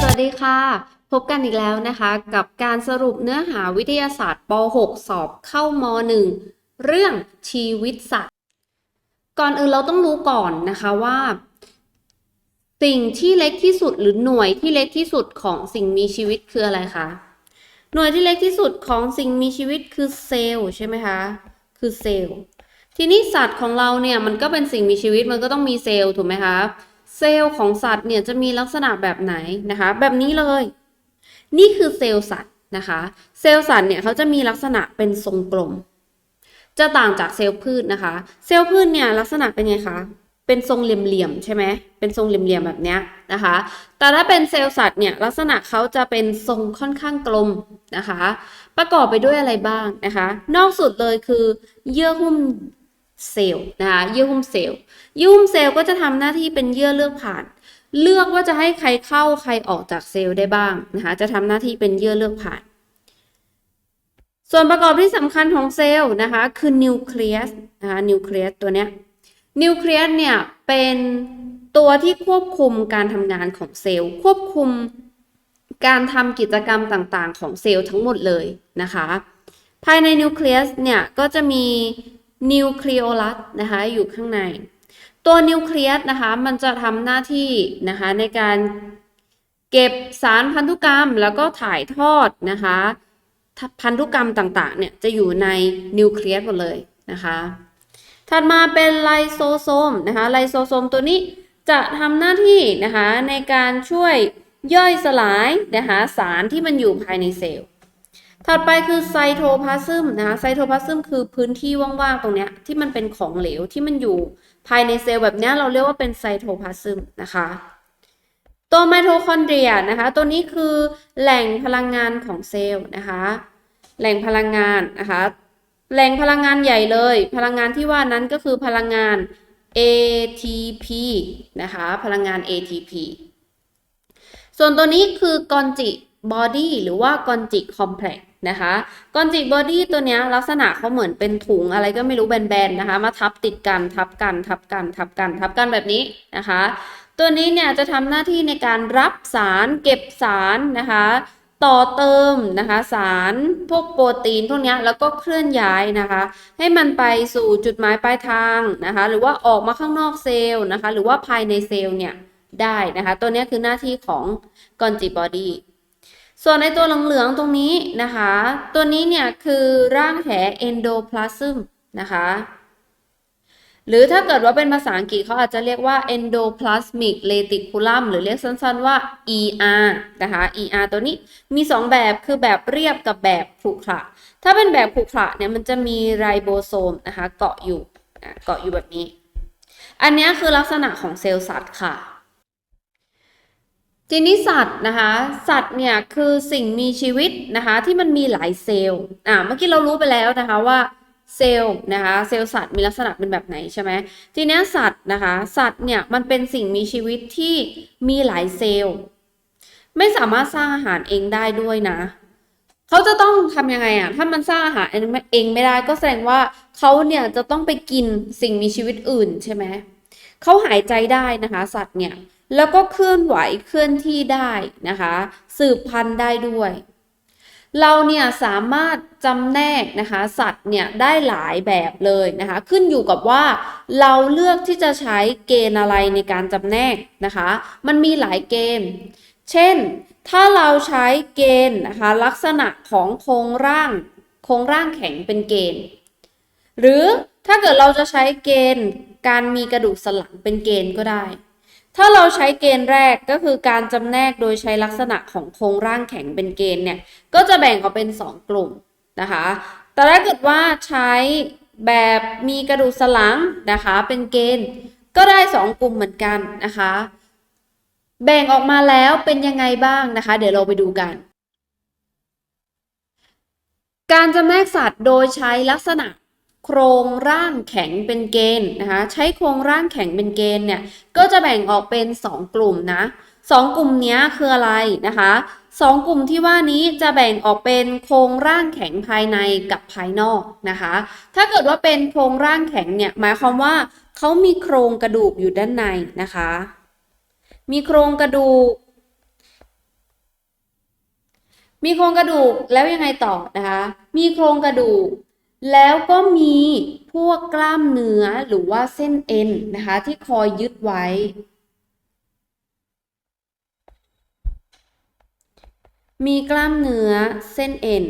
สวัสดีค่ะ พบกันอีกแล้วนะคะกับการสรุปเนื้อหาวิทยาศาสตร์ป .6 สอบเข้าม .1 เรื่องชีวิตสัตว์ ก่อนอื่นเราต้องรู้ก่อนนะคะว่า สิ่งที่เล็กที่สุดหรือหน่วยที่เล็กที่สุดของสิ่งมีชีวิตคืออะไรคะ หน่วยที่เล็กที่สุดของสิ่งมีชีวิตคือเซลล์ใช่ไหมคะ คือเซลล์ ทีนี้สัตว์ของเราเนี่ยมันก็เป็นสิ่งมีชีวิตมันก็ต้องมีเซลล์ถูกไหมคะเซลล์ของสัตว์เนี่ยจะมีลักษณะแบบไหนนะคะ แบบนี้เลย นี่คือเซลล์สัตว์นะคะ เซลล์สัตว์เนี่ยเขาจะมีลักษณะเป็นทรงกลม จะต่างจากเซลล์พืชนะคะ เซลล์พืชเนี่ยลักษณะเป็นไงคะ เป็นทรงเหลี่ยมๆใช่ไหมเป็นทรงเหลี่ยมๆแบบเนี้ยนะคะ แต่ถ้าเป็นเซลล์สัตว์เนี่ยลักษณะเขาจะเป็นทรงค่อนข้างกลมนะคะ ประกอบไปด้วยอะไรบ้างนะคะ นอกสุดเลยคือเยื่อหุ้มเซลล์นะคะเยื่อหุ้มเซลล์เยื่อหุ้มเซลล์ก็จะทำหน้าที่เป็นเยื่อเลือกผ่าน เลือกว่าจะให้ใครเข้าใครออกจากเซลล์ได้บ้างนะคะจะทำหน้าที่เป็นเยื่อเลือกผ่าน ส่วนประกอบที่สำคัญของเซลล์นะคะคือนิวเคลียสนะคะนิวเคลียสตัวเนี้ย นิวเคลียสเนี่ยเป็นตัวที่ควบคุมการทำงานของเซลล์ ควบคุมการทำกิจกรรมต่างๆ ของเซลล์ทั้งหมดเลยนะคะ ภายในนิวเคลียสเนี่ยก็จะมีนิวเคลีโอลัสนะคะอยู่ข้างใน ตัวนิวเคลียสนะคะมันจะทำหน้าที่นะคะในการเก็บสารพันธุกรรมแล้วก็ถ่ายทอดนะคะ พันธุกรรมต่างๆเนี่ยจะอยู่ในนิวเคลียสหมดเลยนะคะ ถัดมาเป็นไลโซโซมนะคะไลโซโซมตัวนี้จะทำหน้าที่นะคะในการช่วยย่อยสลายนะคะสารที่มันอยู่ภายในเซลล์ ถัดไปคือไซโทพลาซึมนะคะไซโทพลาซึมคือพื้นที่ว่างๆตรงเนี้ยที่มันเป็นของเหลวที่มันอยู่ภายในเซลล์แบบเนี้ยเราเรียกว่าเป็นไซโทพลาซึมนะคะตัวไมโทคอนเดรียนะคะตัวนี้คือแหล่งพลังงานของเซลล์นะคะแหล่งพลังงานนะคะ แหล่งพลังงานใหญ่เลย พลังงานที่ว่านั้นก็คือพลังงาน ATP นะคะ พลังงาน ATP ส่วนตัวนี้คือกอนจิบอดี้หรือว่ากอนจิคอมเพล็กซ์นะคะกอนจิบอดี้ตัวเนี้ยลักษณะเขาเหมือนเป็นถุงอะไรก็ไม่รู้แบนๆนะคะ มาทับติดกันทับกันทับกันทับกันทับกันแบบนี้นะคะ ตัวนี้เนี่ยจะทำหน้าที่ในการรับสารเก็บสารนะคะ ต่อเติมนะคะ สารพวกโปรตีนพวกนี้แล้วก็เคลื่อนย้ายนะคะ ให้มันไปสู่จุดหมายปลายทางนะคะ หรือว่าออกมาข้างนอกเซลล์นะคะ หรือว่าภายในเซลล์เนี่ยได้นะคะ ตัวนี้คือหน้าที่ของกอนจิบอดีส่วนในตัวเหลืองๆตรงนี้นะคะ ตัวนี้เนี่ยคือร่างแหเอนโดพลาซึมนะคะ หรือถ้าเกิดว่าเป็นภาษาอังกฤษเขาอาจจะเรียกว่า endoplasmic reticulum หรือเรียกสั้นๆว่า ER นะคะ ER ตัวนี้มี 2 แบบคือแบบเรียบกับแบบขรุขระถ้าเป็นแบบขรุขระเนี่ยมันจะมีไรโบโซมนะคะเกาะอยู่เกาะอยู่แบบนี้ อันนี้คือลักษณะของเซลล์สัตว์ค่ะทีนี้สัตว์นะคะสัตว์เนี่ยคือสิ่งมีชีวิตนะคะที่มันมีหลายเซลล์อ่าเมื่อกี้เรารู้ไปแล้วนะคะว่า เซลล์นะคะเซลล์สัตว์มีลักษณะเป็นแบบไหนใช่ไหมทีนี้สัตว์นะคะสัตว์เนี่ยมันเป็นสิ่งมีชีวิตที่มีหลายเซลล์ ไม่สามารถสร้างอาหารเองได้ด้วยนะเขาจะต้องทำยังไงอะถ้ามันสร้างอาหารเองไม่ได้ก็แสดงว่าเขาเนี่ยจะต้องไปกินสิ่งมีชีวิตอื่นใช่ไหมเขาหายใจได้นะคะ สัตว์เนี่ยแล้วก็เคลื่อนไหวเคลื่อนที่ได้นะคะ สืบพันธุ์ได้ด้วย เราเนี่ยสามารถจำแนกนะคะสัตว์เนี่ยได้หลายแบบเลยนะคะ ขึ้นอยู่กับว่าเราเลือกที่จะใช้เกณฑ์อะไรในการจำแนกนะคะ มันมีหลายเกณฑ์ เช่น ถ้าเราใช้เกณฑ์นะคะลักษณะของโครงร่างโครงร่างแข็งเป็นเกณฑ์ หรือถ้าเกิดเราจะใช้เกณฑ์การมีกระดูกสันหลังเป็นเกณฑ์ก็ได้ ถ้าเราใช้เกณฑ์แรกก็คือการจำแนกโดยใช้ลักษณะของโครงร่างแข็งเป็นเกณฑ์เนี่ย ก็จะแบ่งออกเป็น 2 กลุ่มนะคะ แต่ถ้าเกิดว่าใช้แบบมีกระดูกสันหลังนะคะ เป็นเกณฑ์ก็ได้ 2 กลุ่มเหมือนกันนะคะ แบ่งออกมาแล้วเป็นยังไงบ้างนะคะ เดี๋ยวเราไปดูกัน การจำแนกสัตว์โดยใช้ลักษณะ โครงร่างแข็งเป็นเกณฑ์นะคะ ใช้โครงร่างแข็งเป็นเกณฑ์เนี่ย ก็จะแบ่งออกเป็น 2 กลุ่มนะสองกลุ่มนี้คืออะไรนะคะสองกลุ่มที่ว่านี้จะแบ่งออกเป็นโครงร่างแข็งภายในกับภายนอกนะคะ ถ้าเกิดว่าเป็นโครงร่างแข็งเนี่ยหมายความว่าเขามีโครงกระดูกอยู่ด้านในนะคะ มีโครงกระดูก มีโครงกระดูกแล้วยังไงต่อนะคะ มีโครงกระดูก แล้วก็มีพวกกล้ามเนื้อหรือว่าเส้นเอ็นนะคะ ที่คอยยึดไว้ มีกล้ามเนื้อเส้นเอ็น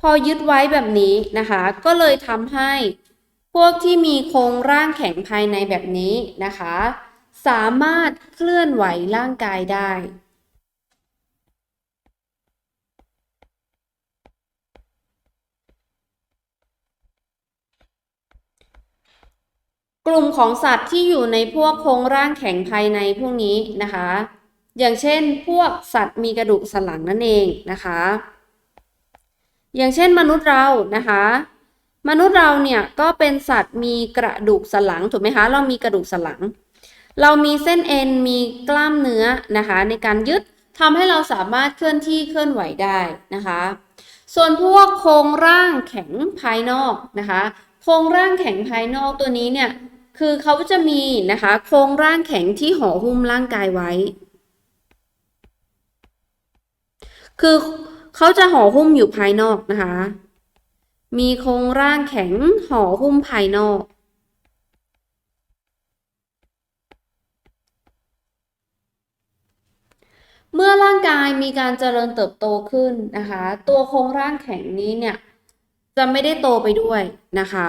พอยึดไว้แบบนี้นะคะ ก็เลยทำให้พวกที่มีโครงร่างแข็งภายในแบบนี้นะคะ สามารถเคลื่อนไหวร่างกายได้ กลุ่มของสัตว์ที่อยู่ในพวกโครงร่างแข็งภายในพวกนี้นะคะ อย่างเช่นพวกสัตว์มีกระดูกสันหลังนั่นเองนะคะ อย่างเช่นมนุษย์เรานะคะ มนุษย์เราเนี่ยก็เป็นสัตว์มีกระดูกสันหลังถูกไหมคะเรามีกระดูกสันหลัง เรามีเส้นเอ็นมีกล้ามเนื้อนะคะ ในการยึดทำให้เราสามารถเคลื่อนที่เคลื่อนไหวได้นะคะ ส่วนพวกโครงร่างแข็งภายนอกนะคะ โครงร่างแข็งภายนอกตัวนี้เนี่ย คือเขาจะมีนะคะ โครงร่างแข็งที่ห่อหุ้มร่างกายไว้ คือเขาจะห่อหุ้มอยู่ภายนอกนะคะ มีโครงร่างแข็งห่อหุ้มภายนอก เมื่อร่างกายมีการเจริญเติบโตขึ้นนะคะ ตัวโครงร่างแข็งนี้เนี่ย จะไม่ได้โตไปด้วยนะคะ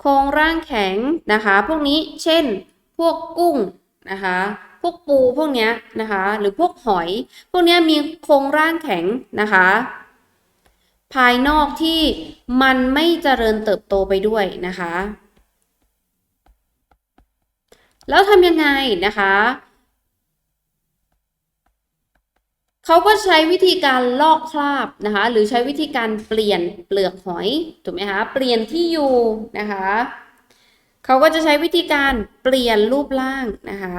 โครงร่างแข็งนะคะ พวกนี้เช่น พวกกุ้งนะคะ พวกปูพวกเนี้ยนะคะ หรือพวกหอย พวกเนี้ยมีโครงร่างแข็งนะคะ ภายนอกที่มันไม่เจริญเติบโตไปด้วยนะคะ แล้วทำยังไงนะคะ เขาก็ใช้วิธีการลอกคราบนะคะ หรือใช้วิธีการเปลี่ยนเปลือกหอยถูกไหมคะเปลี่ยนที่อยู่นะคะเขาก็จะใช้วิธีการเปลี่ยนรูปร่างนะคะ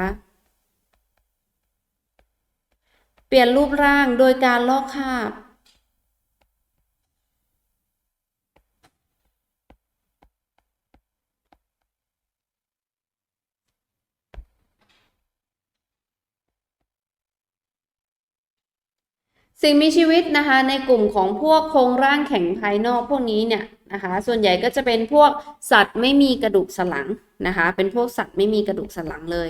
เปลี่ยนรูปร่างโดยการลอกคราบ สิ่งมีชีวิตนะคะในกลุ่มของพวกโครงร่างแข็งภายนอกพวกนี้เนี่ยนะคะส่วนใหญ่ก็จะเป็นพวกสัตว์ไม่มีกระดูกสันหลังนะคะเป็นพวกสัตว์ไม่มีกระดูกสันหลังเลย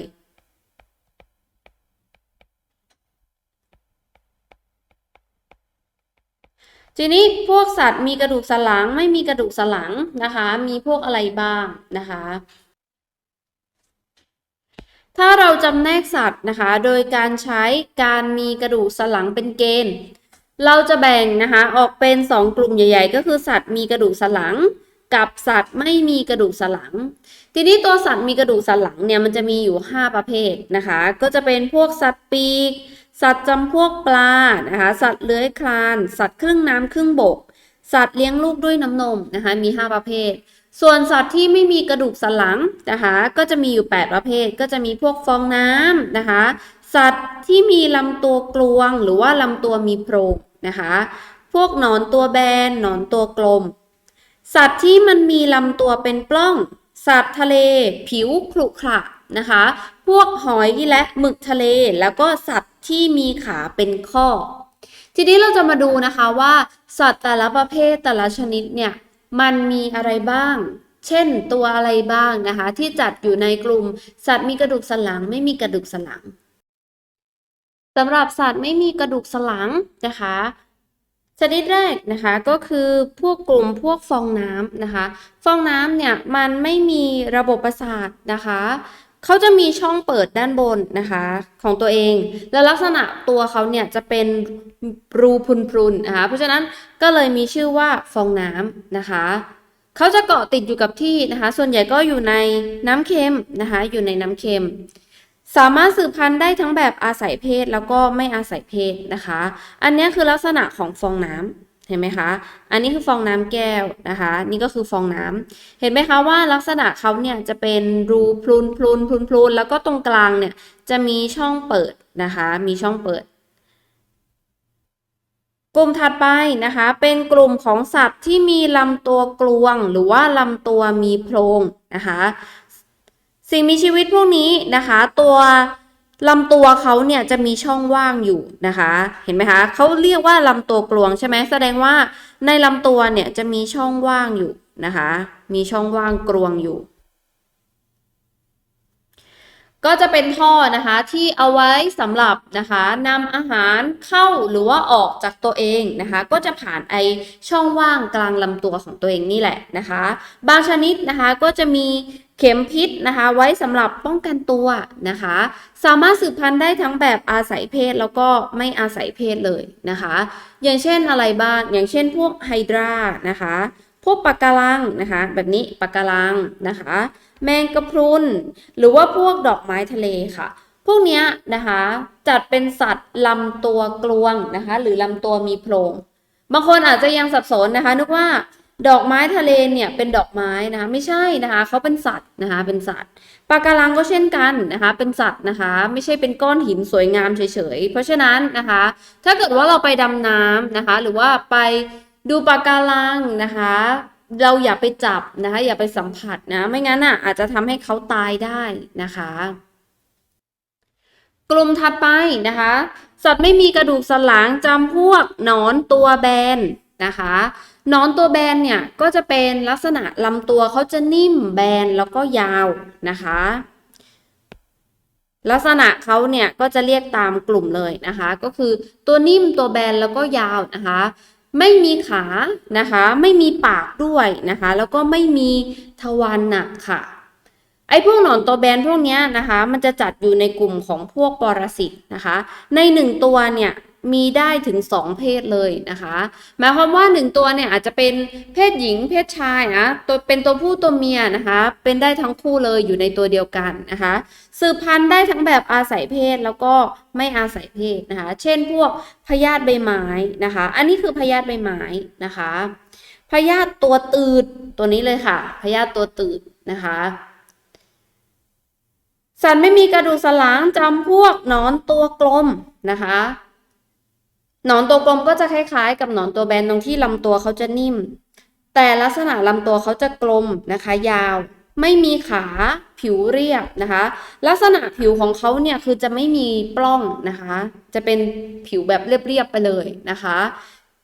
ทีนี้พวกสัตว์มีกระดูกสันหลังไม่มีกระดูกสันหลังนะคะมีพวกอะไรบ้างนะคะ ถ้าเราจำแนกสัตว์นะคะ โดยการใช้การมีกระดูกสันหลังเป็นเกณฑ์ เราจะแบ่งนะคะออกเป็น 2 กลุ่มใหญ่ ๆ ก็คือสัตว์มีกระดูกสันหลัง กับสัตว์ไม่มีกระดูกสันหลัง ทีนี้ตัวสัตว์มีกระดูกสันหลังเนี่ยมันจะมีอยู่ 5 ประเภทนะคะ ก็จะเป็นพวกสัตว์ปีก สัตว์จำพวกปลานะคะสัตว์เลื้อยคลาน สัตว์ครึ่งน้ำครึ่งบก สัตว์เลี้ยงลูกด้วยน้ำนมนะคะมี 5 ประเภท ส่วนสัตว์ที่ไม่มีกระดูกสันหลังนะคะ ก็จะมีอยู่ 8 ประเภท ก็จะมีพวกฟองน้ำนะคะ สัตว์ที่มีลำตัวกลวง หรือว่าลำตัวมีโพรงนะคะ พวกหนอนตัวแบนหนอนตัวกลม สัตว์ที่มันมีลำตัวเป็นปล้อง สัตว์ทะเล ผิวขรุขระนะคะ พวกหอยและหมึกทะเล แล้วก็สัตว์ที่มีขาเป็นข้อ ทีนี้เราจะมาดูนะคะว่า สัตว์แต่ละประเภทแต่ละชนิดเนี่ย มันมีอะไรบ้าง เช่นตัวอะไรบ้างนะคะ ที่จัดอยู่ในกลุ่ม สัตว์มีกระดูกสันหลัง ไม่มีกระดูกสันหลังสำหรับสัตว์ไม่มีกระดูกสันหลังนะคะชนิดแรกนะคะก็คือพวกกลุ่มพวกฟองน้ำนะคะ ฟองน้ำเนี่ยมันไม่มีระบบประสาทนะคะ เขาจะมีช่องเปิดด้านบนนะคะของตัวเอง และลักษณะตัวเขาเนี่ยจะเป็นรูพรุนๆนะคะเพราะฉะนั้นก็เลยมีชื่อว่าฟองน้ำนะคะเขาจะเกาะติดอยู่กับที่นะคะ ส่วนใหญ่ก็อยู่ในน้ำเค็มนะคะ อยู่ในน้ำเค็ม สามารถสืบพันธุ์ได้ทั้งแบบอาศัยเพศแล้วก็ไม่อาศัยเพศนะคะ อันนี้คือลักษณะของฟองน้ำ เห็นไหมคะ อันนี้คือฟองน้ำแก้วนะคะ นี่ก็คือฟองน้ำเห็นไหมคะว่าลักษณะเขาเนี่ยจะเป็นรูพลุนพลุนพลุนพลุนแล้วก็ตรงกลางเนี่ยจะมีช่องเปิดนะคะ มีช่องเปิด กลุ่มถัดไปนะคะ เป็นกลุ่มของสัตว์ที่มีลำตัวกลวง หรือว่าลำตัวมีโพรงนะคะ สิ่งมีชีวิตพวกนี้นะคะ ตัว ลำตัวเขาเนี่ยจะมีช่องว่างอยู่นะคะ เห็นไหมคะเขาเรียกว่าลำตัวกลวงใช่ไหมแสดงว่าในลำตัวเนี่ยจะมีช่องว่างอยู่นะคะ มีช่องว่างกลวงอยู่ ก็จะเป็นท่อนะคะที่เอาไว้สำหรับนะคะนำอาหารเข้าหรือว่าออกจากตัวเองนะคะ ก็จะผ่านไอช่องว่างกลางลำตัวของตัวเองนี่แหละนะคะ บางชนิดนะคะก็จะมี เข็มพิษนะคะ ไว้สำหรับป้องกันตัวนะคะ สามารถสืบพันธุ์ได้ทั้งแบบอาศัยเพศแล้วก็ไม่อาศัยเพศเลยนะคะ อย่างเช่นอะไรบ้างอย่างเช่นพวกไฮดรานะคะ พวกปะการังนะคะ แบบนี้ปะการังนะคะ แมงกะพรุนหรือว่าพวกดอกไม้ทะเลค่ะ พวกเนี้ยนะคะจัดเป็นสัตว์ลำตัวกลวงนะคะ หรือลำตัวมีโพรงบางคนอาจจะยังสับสนนะคะ นึกว่า ดอกไม้ทะเลเนี่ยเป็นดอกไม้นะคะไม่ใช่นะคะเขาเป็นสัตว์นะคะเป็นสัตว์ปะการังก็เช่นกันนะคะเป็นสัตว์นะคะไม่ใช่เป็นก้อนหินสวยงามเฉยๆเพราะฉะนั้นนะคะถ้าเกิดว่าเราไปดำน้ำนะคะหรือว่าไปดูปะการังนะคะเราอย่าไปจับนะคะอย่าไปสัมผัสนะไม่งั้นอะอาจจะทำให้เขาตายได้นะคะ กลุ่มถัดไปนะคะ สัตว์ไม่มีกระดูกสันหลังจำพวกหนอนตัวแบนนะคะ นอนตัวแบนเนี่ยก็จะเป็นลักษณะลำตัวเขาจะนิ่มแบนแล้วก็ยาวนะคะ ลักษณะเขาเนี่ยก็จะเรียกตามกลุ่มเลยนะคะ ก็คือตัวนิ่มตัวแบนแล้วก็ยาวนะคะ ไม่มีขานะคะ ไม่มีปากด้วยนะคะ แล้วก็ไม่มีทวารหนักค่ะไอ้พวกหนอนตัวแบนพวกนี้นะคะ มันจะจัดอยู่ในกลุ่มของพวกปรสิตนะคะ ในหนึ่งตัวเนี่ย มีได้ถึงสองเพศเลยนะคะหมายความว่าหนึ่งตัวเนี่ยอาจจะเป็นเพศหญิงเพศชายนะตัวเป็นตัวผู้ตัวเมียนะคะ เป็นได้ทั้งคู่เลยอยู่ในตัวเดียวกันนะคะ สืบพันธุ์ได้ทั้งแบบอาศัยเพศแล้วก็ไม่อาศัยเพศนะคะ เช่นพวกพยาธิใบไม้นะคะ อันนี้คือพยาธิใบไม้นะคะพยาธิตัวตืดตัวนี้เลยค่ะพยาธิตัวตืดนะคะสัตว์ไม่มีกระดูกสันหลังจำพวกนอนตัวกลมนะคะ หนอนตัวกลมก็จะคล้ายๆ กับหนอนตัวแบนตรงที่ลำตัวเขาจะนิ่ม แต่ลักษณะลำตัวเขาจะกลมนะคะ ยาว ไม่มีขาผิวเรียบนะคะ ลักษณะผิวของเขาเนี่ยคือจะไม่มีปล้องนะคะ จะเป็นผิวแบบเรียบๆไปเลยนะคะ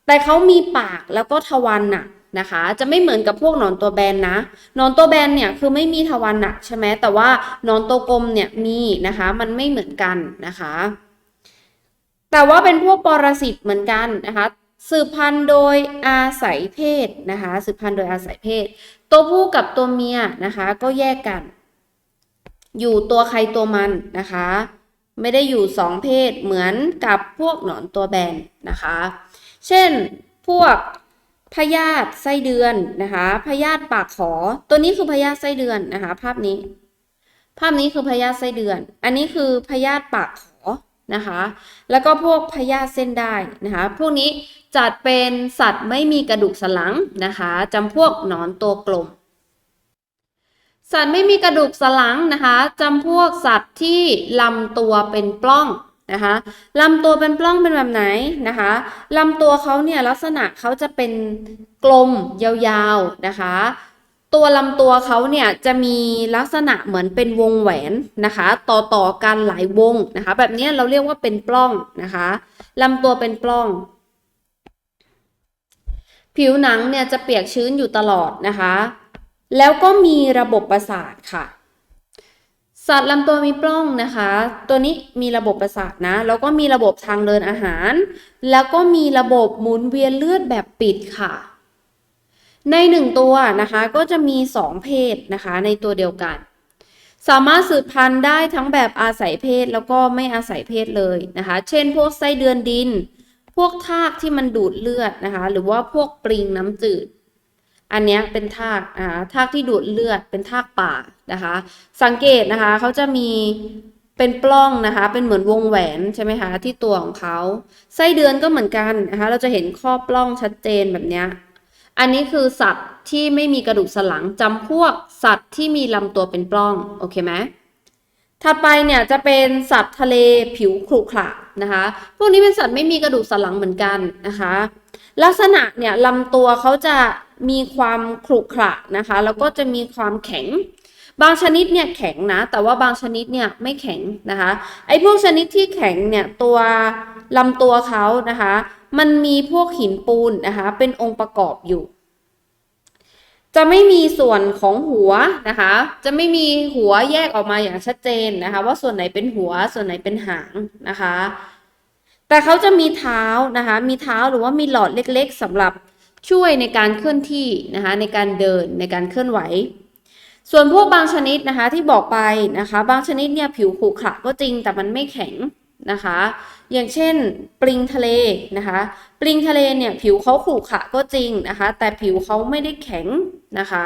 แต่เขามีปากแล้วก็ทวารหนักนะคะ จะไม่เหมือนกับพวกหนอนตัวแบนนะหนอนตัวแบนเนี่ยคือไม่มีทวารหนักใช่ไหมแต่ว่าหนอนตัวกลมเนี่ยมีนะคะ มันไม่เหมือนกันนะคะ แต่ว่าเป็นพวกปรสิตเหมือนกันนะคะ สืบพันธุ์โดยอาศัยเพศนะคะ สืบพันธุ์โดยอาศัยเพศ ตัวผู้กับตัวเมียนะคะก็แยกกัน อยู่ตัวใครตัวมันนะคะ ไม่ได้อยู่สองเพศเหมือนกับพวกหนอนตัวแบนนะคะ เช่นพวกพยาธิไส้เดือนนะคะพยาธิปากขอ ตัวนี้คือพยาธิไส้เดือนนะคะ ภาพนี้ ภาพนี้คือพยาธิไส้เดือน อันนี้คือพยาธิปากขอ นะคะ แล้วก็พวกพยาธิเส้นได้นะคะ พวกนี้จัดเป็นสัตว์ไม่มีกระดูกสันหลังนะคะจำพวกหนอนตัวกลม สัตว์ไม่มีกระดูกสันหลังนะคะจำพวกสัตว์ที่ลำตัวเป็นปล้องนะคะลำตัวเป็นปล้องเป็นแบบไหนนะคะลำตัวเขาเนี่ยลักษณะเขาจะเป็นกลมยาวๆนะคะ ตัวลำตัวเขาเนี่ยจะมีลักษณะเหมือนเป็นวงแหวนนะคะ ต่อต่อกันหลายวงนะคะ แบบนี้เราเรียกว่าเป็นปล้องนะคะลำตัวเป็นปล้อง ผิวหนังเนี่ยจะเปียกชื้นอยู่ตลอดนะคะ แล้วก็มีระบบประสาทค่ะ สัตว์ลำตัวมีปล้องนะคะ ตัวนี้มีระบบประสาทนะแล้วก็มีระบบทางเดินอาหาร แล้วก็มีระบบหมุนเวียนเลือดแบบปิดค่ะ ในหนึ่งตัวนะคะก็จะมีสองเพศนะคะในตัวเดียวกัน สามารถสืบพันธุ์ได้ทั้งแบบอาศัยเพศแล้วก็ไม่อาศัยเพศเลยนะคะ เช่น พวกไส้เดือนดิน พวกทากที่มันดูดเลือดนะคะ หรือว่าพวกปริงน้ำจืด อันนี้เป็นทากอ่าทากที่ดูดเลือดเป็นทากป่านะคะ สังเกตนะคะเขาจะมีเป็นปล้องนะคะ เป็นเหมือนวงแหวนใช่ไหมคะที่ตัวของเขาไส้เดือนก็เหมือนกันนะคะ เราจะเห็นข้อปล้องชัดเจนแบบนี้ อันนี้คือสัตว์ที่ไม่มีกระดูกสันหลังจำพวกสัตว์ที่มีลำตัวเป็นปล้องโอเคไหมถัดไปเนี่ยจะเป็นสัตว์ทะเลผิวขรุขระนะคะพวกนี้เป็นสัตว์ไม่มีกระดูกสันหลังเหมือนกันนะคะ ลักษณะเนี่ยลำตัวเขาจะมีความขรุขระนะคะ แล้วก็จะมีความแข็ง บางชนิดเนี่ยแข็งนะ แต่ว่าบางชนิดเนี่ยไม่แข็งนะคะ ไอ้พวกชนิดที่แข็งเนี่ยตัวลำตัวเขานะคะ มันมีพวกหินปูนนะคะเป็นองค์ประกอบอยู่ จะไม่มีส่วนของหัวนะคะ จะไม่มีหัวแยกออกมาอย่างชัดเจนนะคะ ว่าส่วนไหนเป็นหัวส่วนไหนเป็นหางนะคะ แต่เขาจะมีเท้านะคะ มีเท้าหรือว่ามีหลอดเล็กๆสำหรับช่วยในการเคลื่อนที่นะคะในการเดินในการเคลื่อนไหว ส่วนพวกบางชนิดนะคะที่บอกไปนะคะ บางชนิดเนี่ยผิวขรุขระก็จริงแต่มันไม่แข็ง นะคะ อย่างเช่นปลิงทะเลนะคะ ปลิงทะเลเนี่ยผิวเขาขรุขระก็จริงนะคะ แต่ผิวเขาไม่ได้แข็งนะคะ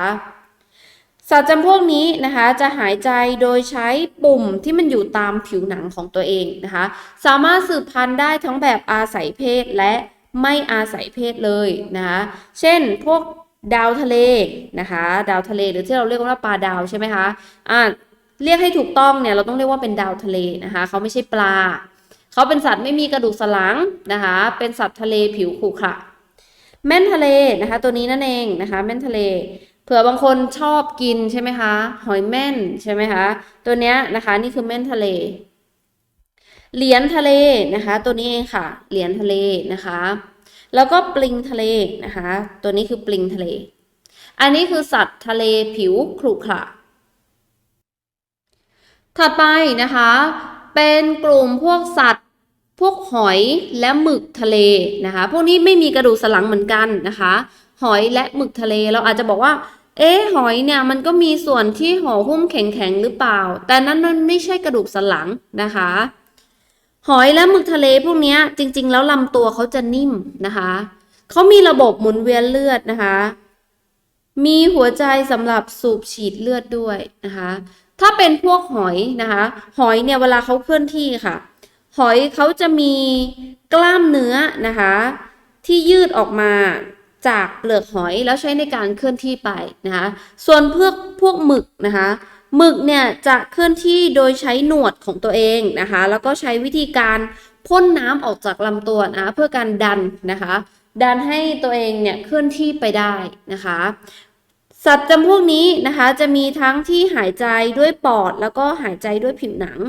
สัตว์จำพวกนี้นะคะจะหายใจโดยใช้ปุ่มที่มันอยู่ตามผิวหนังของตัวเองนะคะ สามารถสืบพันธุ์ได้ทั้งแบบอาศัยเพศและไม่อาศัยเพศเลยนะคะเช่นพวกดาวทะเลนะคะ ดาวทะเลหรือที่เราเรียกว่าปลาดาวใช่ไหมคะอ่า เรียกให้ถูกต้องเนี่ยเราต้องเรียกว่าเป็นดาวทะเลนะคะเขาไม่ใช่ปลา เขาเป็นสัตว์ไม่มีกระดูกสันหลังนะคะ เป็นสัตว์ทะเลผิวขรุขระแม่นทะเลนะคะ ตัวนี้นั่นเองนะคะแม่นทะเล เผื่อบางคนชอบกินใช่ไหมคะ หอยแม่นใช่ไหมคะ ตัวเนี้ยนะคะ นี่คือแม่นทะเล เหรียญทะเลนะคะ ตัวนี้เองค่ะ เหรียญทะเลนะคะ แล้วก็ปลิงทะเลนะคะ ตัวนี้คือปลิงทะเล อันนี้คือสัตว์ทะเลผิวขรุขระ ถัดไปนะคะ เป็นกลุ่มพวกสัตว์ พวกหอยและหมึกทะเลนะคะ พวกนี้ไม่มีกระดูกสันหลังเหมือนกันนะคะ หอยและหมึกทะเลเราอาจจะบอกว่า เอ๊หอยเนี่ยมันก็มีส่วนที่ห่อหุ้มแข็งๆหรือเปล่า แต่นั้นมันไม่ใช่กระดูกสันหลังนะคะหอยและหมึกทะเลพวกนี้จริง ๆ แล้วลำตัวเขาจะนิ่มนะคะ เขามีระบบหมุนเวียนเลือดนะคะ มีหัวใจสำหรับสูบฉีดเลือดด้วยนะคะ ถ้าเป็นพวกหอยนะคะ หอยเนี่ยเวลาเขาเคลื่อนที่ค่ะ หอยเขาจะมีกล้ามเนื้อนะคะ ที่ยืดออกมาจากเปลือกหอยแล้วใช้ในการเคลื่อนที่ไปนะคะ ส่วนพวกพวกหมึกนะคะหมึกเนี่ยจะเคลื่อนที่โดยใช้หนวดของตัวเองนะคะ แล้วก็ใช้วิธีการพ่นน้ำออกจากลำตัวนะเพื่อการดันนะคะ ดันให้ตัวเองเนี่ยเคลื่อนที่ไปได้นะคะ สัตว์จำพวกนี้นะคะจะมีทั้งที่หายใจด้วยปอด แล้วก็หายใจด้วยผิวหนัง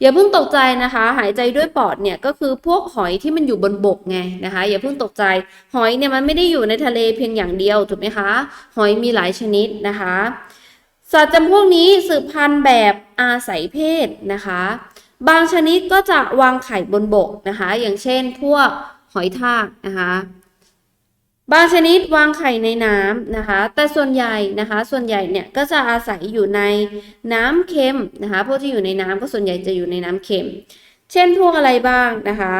อย่าเพิ่งตกใจนะคะ หายใจด้วยปอดเนี่ยก็คือพวกหอยที่มันอยู่บนบกไงนะคะ อย่าเพิ่งตกใจหอยเนี่ยมันไม่ได้อยู่ในทะเลเพียงอย่างเดียวถูกไหมคะหอยมีหลายชนิดนะคะ สัตว์จำพวกนี้สืบพันธุ์แบบอาศัยเพศนะคะ บางชนิดก็จะวางไข่บนบกนะคะ อย่างเช่น พวกหอยทากนะคะ บางชนิดวางไข่ในน้ำนะคะ แต่ส่วนใหญ่นะคะ ส่วนใหญ่เนี่ยก็จะอาศัยอยู่ในน้ำเค็มนะคะ พวกที่อยู่ในน้ำก็ส่วนใหญ่จะอยู่ในน้ำเค็ม เช่นพวกอะไรบ้างนะคะ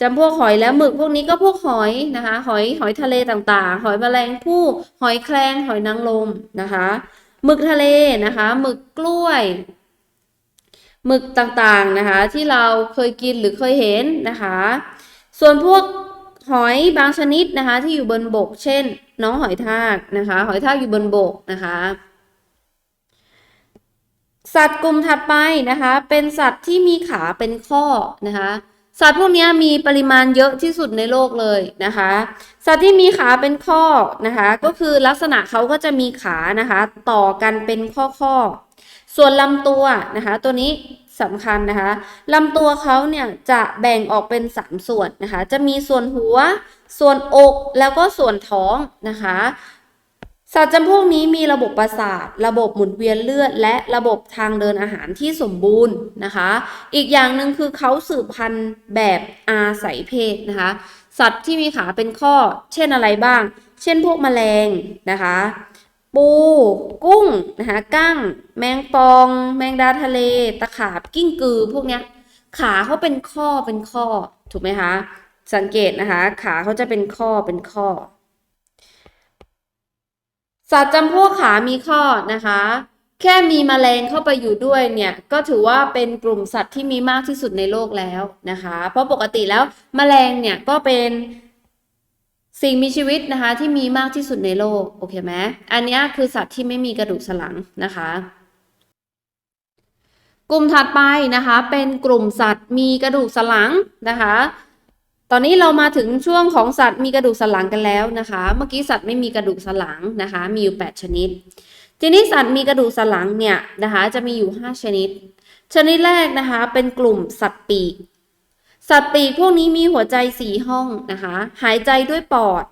จำพวกหอยและหมึกพวกนี้ก็พวกหอยนะคะ หอยหอยทะเลต่างๆ หอยแมลงภู่หอยแครงหอยนางรมนะคะหมึกทะเลนะคะหมึกกล้วยหมึกต่างๆนะคะ ที่เราเคยกินหรือเคยเห็นนะคะ ส่วนพวก หอยบางชนิดนะคะ ที่อยู่บนบก เช่น น้องหอยทากนะคะ หอยทากอยู่บนบกนะคะ สัตว์กลุ่มถัดไปนะคะ เป็นสัตว์ที่มีขาเป็นข้อนะคะสัตว์พวกนี้มีปริมาณเยอะที่สุดในโลกเลยนะคะ สัตว์ที่มีขาเป็นข้อนะคะ ก็คือลักษณะเขาก็จะมีขานะคะ ต่อกันเป็นข้อข้อส่วนลำตัวนะคะ ตัวนี้ สำคัญนะคะลำตัวเขาเนี่ยจะแบ่งออกเป็น 3 ส่วนนะคะ จะมีส่วนหัว ส่วนอกแล้วก็ส่วนท้องนะคะ สัตว์จำพวกนี้มีระบบประสาท ระบบหมุนเวียนเลือด และระบบทางเดินอาหารที่สมบูรณ์นะคะ อีกอย่างหนึ่งคือเขาสืบพันธุ์แบบอาศัยเพศนะคะ สัตว์ที่มีขาเป็นข้อ เช่นอะไรบ้าง เช่นพวกแมลงนะคะ ปู กุ้งนะคะกั้ง แมงปอง แมงดาทะเล ตะขาบกิ้งกือ พวกเนี้ย ขาเขาเป็นข้อเป็นข้อ ถูกไหมคะ สังเกตนะคะ ขาเขาจะเป็นข้อเป็นข้อ สัตว์จำพวกขามีข้อนะคะ แค่มีแมลงเข้าไปอยู่ด้วยเนี่ย ก็ถือว่าเป็นกลุ่มสัตว์ที่มีมากที่สุดในโลกแล้วนะคะ เพราะปกติแล้วแมลงเนี่ยก็เป็น สิ่งมีชีวิตนะคะที่มีมากที่สุดในโลก โอเคไหมอันนี้คือสัตว์ที่ไม่มีกระดูกสันหลังนะคะ กลุ่มถัดไปนะคะ เป็นกลุ่มสัตว์มีกระดูกสันหลังนะคะ ตอนนี้เรามาถึงช่วงของสัตว์มีกระดูกสันหลังกันแล้วนะคะ เมื่อกี้สัตว์ไม่มีกระดูกสันหลังนะคะ มีอยู่ 8 ชนิด ทีนี้สัตว์มีกระดูกสันหลังเนี่ยนะคะ จะมีอยู่ 5 ชนิด ชนิดแรกนะคะ เป็นกลุ่มสัตว์ปีก สัตว์ปีกพวกนี้มีหัวใจสี่ห้องนะคะ หายใจด้วยปอด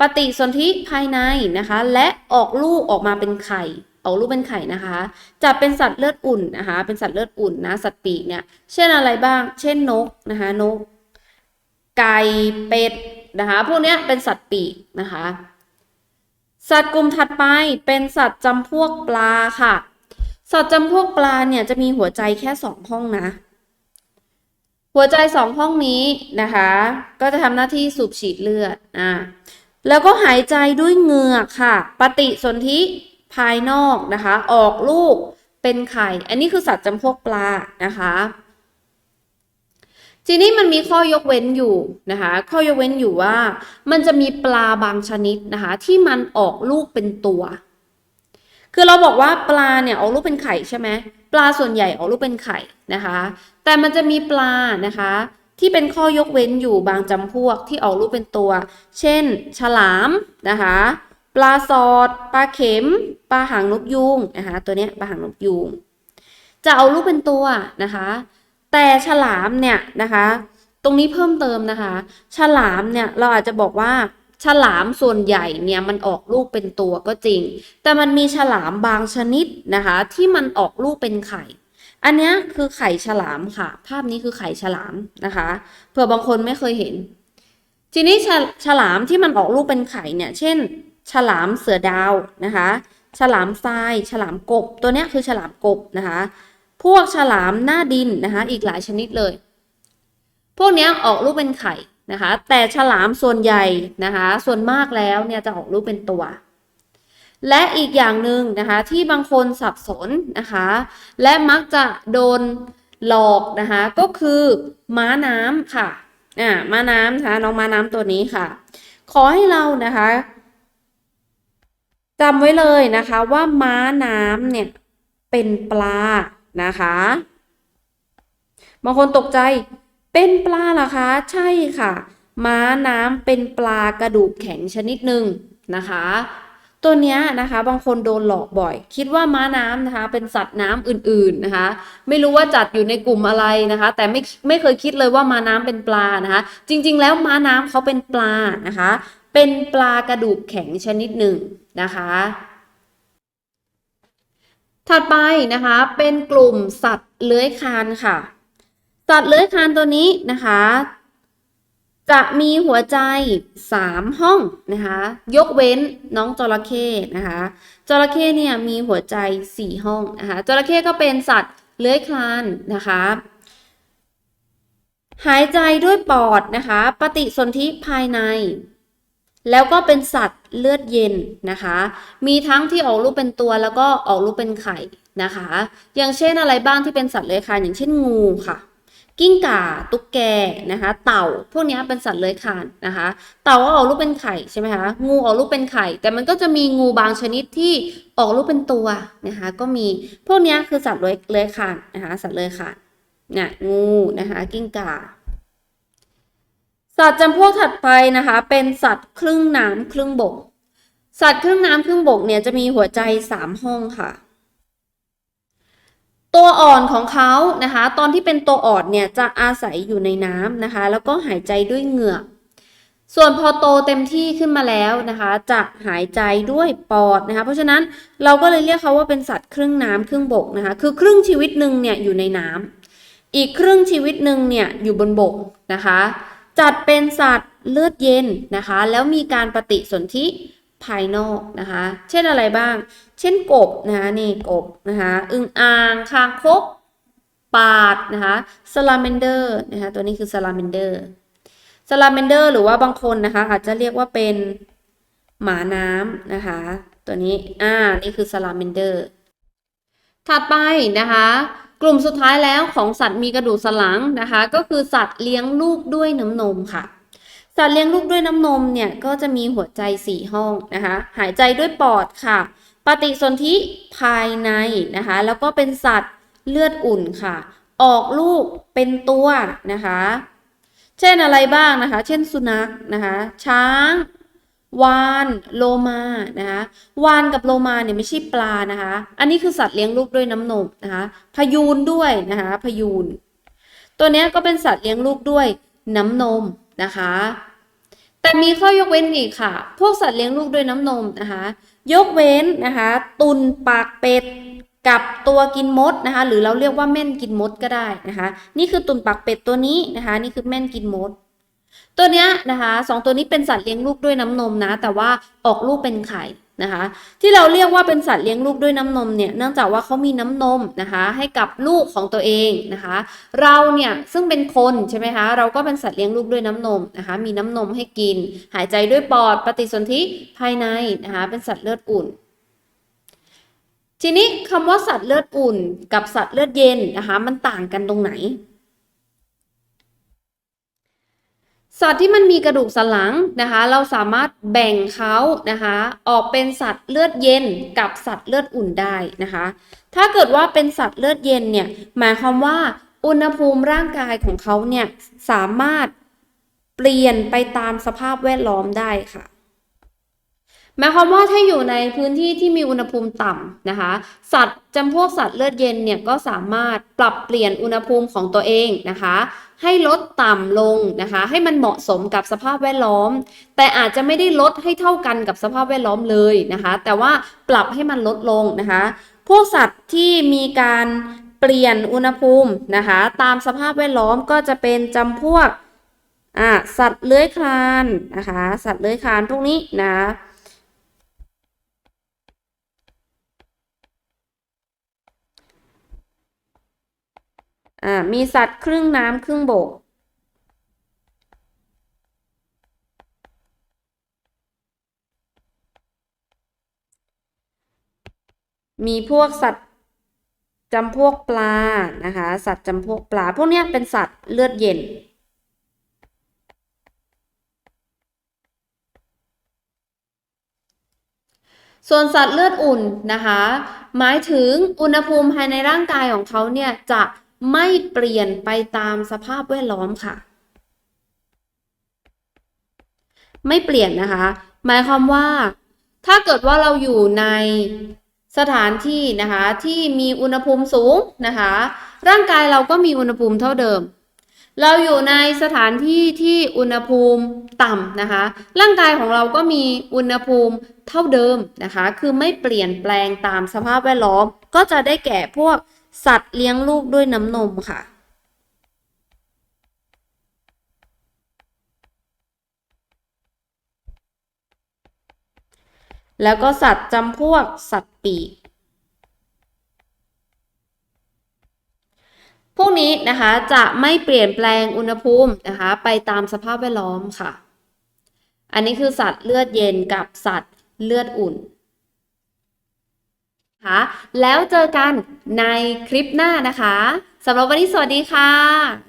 ปฏิสนธิภายในนะคะ และออกลูกออกมาเป็นไข่ ออกลูกเป็นไข่นะคะ จะเป็นสัตว์เลือดอุ่นนะคะ เป็นสัตว์เลือดอุ่นนะ สัตว์ปีกเนี่ย เช่นอะไรบ้าง เช่นนกนะคะ นก ไก่เป็ดนะคะ พวกเนี้ยเป็นสัตว์ปีกนะคะ สัตว์กลุ่มถัดไปเป็นสัตว์จำพวกปลาค่ะ สัตว์จำพวกปลาเนี่ยจะมีหัวใจแค่สองห้องนะ หัวใจสองห้องนี้นะคะ ก็จะทำหน้าที่สูบฉีดเลือดอ่าแล้วก็หายใจด้วยเหงือกค่ะ ปฏิสนธิภายนอกนะคะ ออกลูกเป็นไข่ อันนี้คือสัตว์จำพวกปลานะคะ ทีนี้มันมีข้อยกเว้นอยู่นะคะ ข้อยกเว้นอยู่ว่า มันจะมีปลาบางชนิดนะคะ ที่มันออกลูกเป็นตัว คือเราบอกว่าปลาเนี่ยออกลูกเป็นไข่ใช่ไหมปลาส่วนใหญ่ออกลูกเป็นไข่นะคะ แต่มันจะมีปลานะคะ ที่เป็นข้อยกเว้นอยู่บางจำพวกที่ออกลูกเป็นตัว เช่น ฉลามนะคะ ปลาสอด ปลาเข็ม ปลาหางนกยูงนะคะ ตัวนี้ปลาหางนกยูงจะเอาลูกเป็นตัวนะคะ แต่ฉลามเนี่ยนะคะ ตรงนี้เพิ่มเติมนะคะ ฉลามเนี่ยเราอาจจะบอกว่าฉลามส่วนใหญ่เนี่ยมันออกลูกเป็นตัวก็จริง แต่มันมีฉลามบางชนิดนะคะ ที่มันออกลูกเป็นไข่ อันนี้คือไข่ฉลามค่ะ ภาพนี้คือไข่ฉลามนะคะเผื่อบางคนไม่เคยเห็น ทีนี้ฉฉลามที่มันออกลูกเป็นไข่เนี่ย เช่น ฉลามเสือดาวนะคะ ฉลามทราย ฉลามกบ ตัวนี้คือฉลามกบนะคะ พวกฉลามหน้าดินนะคะ อีกหลายชนิดเลย พวกนี้ออกลูกเป็นไข่นะคะ แต่ฉลามส่วนใหญ่นะคะ ส่วนมากแล้วเนี่ยจะออกลูกเป็นตัว และอีกอย่างหนึ่งนะคะที่บางคนสับสนนะคะ และมักจะโดนหลอกนะคะก็คือม้าน้ำค่ะอ่าม้าน้ำนะคะน้องม้าน้ำตัวนี้ค่ะ ขอให้เรานะคะจำไว้เลยนะคะว่าม้าน้ำเนี่ยเป็นปลานะคะบางคนตกใจเป็นปลาเหรอคะ ใช่ค่ะ ม้าน้ำเป็นปลากระดูกแข็งชนิดหนึ่งนะคะ ตัวนี้นะคะบางคนโดนหลอกบ่อย คิดว่าม้าน้ำนะคะ เป็นสัตว์น้ำอื่นๆนะคะ ไม่รู้ว่าจัดอยู่ในกลุ่มอะไรนะคะ แต่ไม่ไม่เคยคิดเลยว่าม้าน้ำเป็นปลานะคะ จริง ๆ แล้วม้าน้ำเขาเป็นปลานะคะ เป็นปลากระดูกแข็งชนิดหนึ่งนะคะ ถัดไปนะคะเป็นกลุ่มสัตว์เลื้อยคลานค่ะ สัตว์เลื้อยคลานตัวนี้นะคะ จะมีหัวใจสามห้องนะคะ ยกเว้นน้องจระเข้นะคะจระเข้เนี่ยมีหัวใจสี่ห้องนะคะจระเข้ก็เป็นสัตว์เลื้อยคลานนะคะ หายใจด้วยปอดนะคะ ปฏิสนธิภายใน แล้วก็เป็นสัตว์เลือดเย็นนะคะ มีทั้งที่ออกลูกเป็นตัวแล้วก็ออกลูกเป็นไข่นะคะ อย่างเช่นอะไรบ้างที่เป็นสัตว์เลื้อยคลานอย่างเช่นงูค่ะ กิ้งก่า ตุ๊กแกนะคะ เต่า พวกนี้เป็นสัตว์เลื้อยคลานนะคะ เต่าก็ออกลูกเป็นไข่ใช่ไหมคะ งูออกลูกเป็นไข่ แต่มันก็จะมีงูบางชนิดที่ออกลูกเป็นตัวนะคะ ก็มี พวกนี้คือสัตว์เลื้อยคลานนะคะ สัตว์เลื้อยคลานเนี่ยงูนะคะ กิ้งก่า สัตว์จำพวกถัดไปนะคะ เป็นสัตว์ครึ่งน้ำครึ่งบก สัตว์ครึ่งน้ำครึ่งบกเนี่ยจะมีหัวใจสามห้องค่ะ ตัวอ่อนของเขานะคะ ตอนที่เป็นตัวอ่อนเนี่ยจะอาศัยอยู่ในน้ำนะคะ แล้วก็หายใจด้วยเหงือก ส่วนพอโตเต็มที่ขึ้นมาแล้วนะคะ จะหายใจด้วยปอดนะคะ เพราะฉะนั้นเราก็เลยเรียกเขาว่าเป็นสัตว์ครึ่งน้ำครึ่งบกนะคะ คือครึ่งชีวิตหนึ่งเนี่ยอยู่ในน้ำอีกครึ่งชีวิตหนึ่งเนี่ยอยู่บนบกนะคะ จัดเป็นสัตว์เลือดเย็นนะคะ แล้วมีการปฏิสนธิ ภายนอกนะคะ เช่นอะไรบ้าง เช่นกบนะคะนี่กบนะคะอึงอ่างคางคกปาดนะคะสลาเมนเดอร์นะคะตัวนี้คือสลาเมนเดอร์สลาเมนเดอร์หรือว่าบางคนนะคะ อาจจะเรียกว่าเป็นหมาน้ำนะคะ ตัวนี้อ่านี่คือสลาเมนเดอร์ถัดไปนะคะ กลุ่มสุดท้ายแล้วของสัตว์มีกระดูกสันหลังนะคะ ก็คือสัตว์เลี้ยงลูกด้วยน้ำนมค่ะ สัตว์เลี้ยงลูกด้วยน้ำนมเนี่ยก็จะมีหัวใจสี่ห้องนะคะ หายใจด้วยปอดค่ะ ปฏิสนธิภายในนะคะ แล้วก็เป็นสัตว์เลือดอุ่นค่ะ ออกลูกเป็นตัวนะคะ เช่นอะไรบ้างนะคะ เช่นสุนัขนะคะ ช้างวานโลมานะคะวานกับโลมาเนี่ยไม่ใช่ปลานะคะ อันนี้คือสัตว์เลี้ยงลูกด้วยน้ำนมนะคะ พยูนด้วยนะคะ พยูน ตัวนี้ก็เป็นสัตว์เลี้ยงลูกด้วยน้ำนม นะคะ แต่มีข้อยกเว้นอีกค่ะ พวกสัตว์เลี้ยงลูกด้วยน้ำนมนะคะ ยกเว้นนะคะ ตุนปากเป็ดกับตัวกินมดนะคะ หรือเราเรียกว่าแม่นกินมดก็ได้นะคะ นี่คือตุนปากเป็ดตัวนี้นะคะ นี่คือแม่นกินมด ตัวเนี้ยนะคะสองตัวนี้เป็นสัตว์เลี้ยงลูกด้วยน้ำนมนะ แต่ว่าออกลูกเป็นไข่ นะคะที่เราเรียกว่าเป็นสัตว์เลี้ยงลูกด้วยน้ำนมเนี่ยเนื่องจากว่าเขามีน้ำนมนะคะให้กับลูกของตัวเองนะคะ เราเนี่ยซึ่งเป็นคนใช่ไหมคะเราก็เป็นสัตว์เลี้ยงลูกด้วยน้ำนมนะคะมีน้ำนมให้กิน หายใจด้วยปอดปฏิสนธิภายในนะคะเป็นสัตว์เลือดอุ่น ทีนี้คำว่าสัตว์เลือดอุ่น กับสัตว์เลือดเย็นนะคะมันต่างกันตรงไหน สัตว์ที่มันมีกระดูกสันหลังนะคะ เราสามารถแบ่งเขานะคะ ออกเป็นสัตว์เลือดเย็นกับสัตว์เลือดอุ่นได้นะคะ ถ้าเกิดว่าเป็นสัตว์เลือดเย็นเนี่ยหมายความว่าอุณหภูมิร่างกายของเขาเนี่ยสามารถเปลี่ยนไปตามสภาพแวดล้อมได้ค่ะหมายความว่าถ้าอยู่ในพื้นที่ที่มีอุณหภูมิต่ำนะคะ สัตว์จำพวกสัตว์เลือดเย็นเนี่ยก็สามารถปรับเปลี่ยนอุณหภูมิของตัวเองนะคะ ให้ลดต่ำลงนะคะ ให้มันเหมาะสมกับสภาพแวดล้อม แต่อาจจะไม่ได้ลดให้เท่ากันกับสภาพแวดล้อมเลยนะคะ แต่ว่าปรับให้มันลดลงนะคะ พวกสัตว์ที่มีการเปลี่ยนอุณหภูมินะคะ ตามสภาพแวดล้อมก็จะเป็นจำพวกสัตว์เลื้อยคลานนะคะ สัตว์เลื้อยคลานพวกนี้นะ อ่ามีสัตว์ครึ่งน้ำครึ่งบก มีพวกสัตว์จำพวกปลานะคะ สัตว์จำพวกปลา พวกนี้เป็นสัตว์เลือดเย็นส่วนสัตว์เลือดอุ่นนะคะ หมายถึงอุณหภูมิภายในร่างกายของเขาเนี่ยจะ ไม่เปลี่ยนไปตามสภาพแวดล้อมค่ะ ไม่เปลี่ยนนะคะ หมายความว่า ถ้าเกิดว่าเราอยู่ในสถานที่นะคะที่มีอุณหภูมิสูงนะคะ ร่างกายเราก็มีอุณหภูมิเท่าเดิม เราอยู่ในสถานที่ที่อุณหภูมิต่ำนะคะ ร่างกายของเราก็มีอุณหภูมิเท่าเดิมนะคะ คือไม่เปลี่ยนแปลงตามสภาพแวดล้อมก็จะได้แก่พวก สัตว์เลี้ยงลูกด้วยน้ำนมค่ะ แล้วก็สัตว์จำพวกสัตว์ปีกพวกนี้นะคะจะไม่เปลี่ยนแปลงอุณหภูมินะคะไปตามสภาพแวดล้อมค่ะ อันนี้คือสัตว์เลือดเย็นกับสัตว์เลือดอุ่น คะแล้วเจอกันในคลิปหน้านะคะสำหรับวันนี้สวัสดีค่ะ